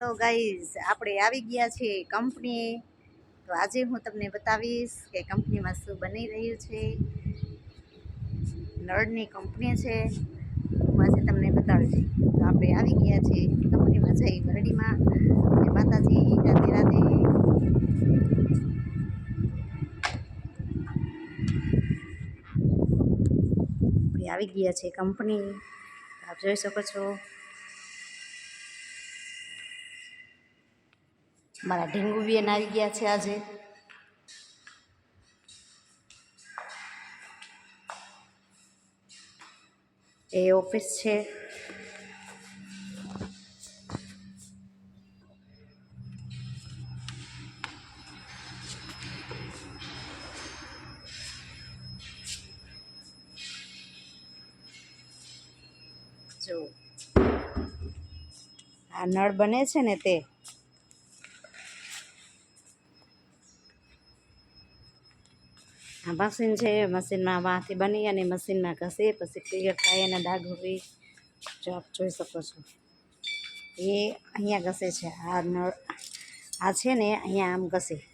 તો ગાઈઝ આપણે આવી ગયા છીએ કંપનીએ તો આજે હું તમને બતાવીશ કે કંપનીમાં શું બની રહ્યું છે. નળની કંપની છે. હું આજે તમને બતાવીશ. તો આપણે આવી ગયા છીએ કંપનીમાં જઈ ગરડીમાં અને માતાજી રાધે રાધે આપણે આવી ગયા છે કંપની આપ જોઈ શકો છો. મારા ઢીંગુ બેન આવી ગયા છે આજે. એ ઓફિસ છે. જો. આ નળ બને છે ને તે? આ મશીન છે મશીનમાં માંથી બની અને મશીનમાં ઘસે, પછી ક્લિયર થાય એના દાગ હોય જો આપ જોઈ શકો છો. એ અહીંયા ઘસે છે, આ નળ, આ છે ને અહીંયા આમ ઘસે.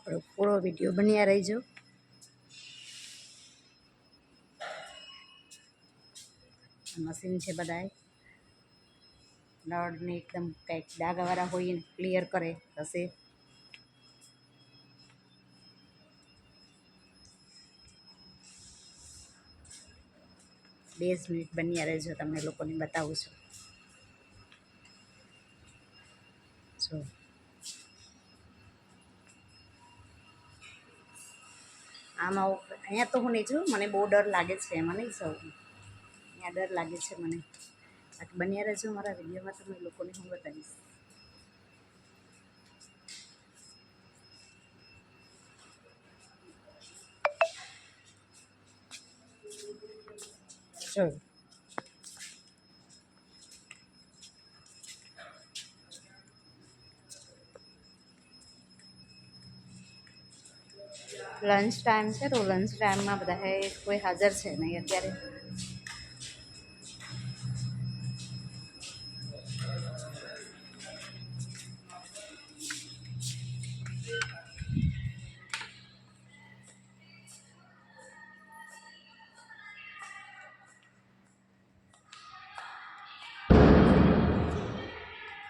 આપણો પૂરો વીડિયો બન્યા રહીજો. મશીન છે બધાય. નળને એકદમ કંઈક ડાગાવાળા હોય એને ક્લિયર કરે, હશે. બે જ મિનિટ બન્યા રહેજો, તમને લોકોને બતાવું છું. જો. આમાં અહીંયા તો હું નહીં જોઉં મને બહુ ડર લાગે છે, એમાં નહીં જાઉં અહીંયા ડર લાગે છે મને. બાકી બન્યા રહેજો મારા વિડીયોમાં તમે લોકોને હું બતાવીશ. જો લંચ ટાઈમ છે તો લંચ ટાઈમમાં બધા કોઈ હાજર છે નહીં અત્યારે.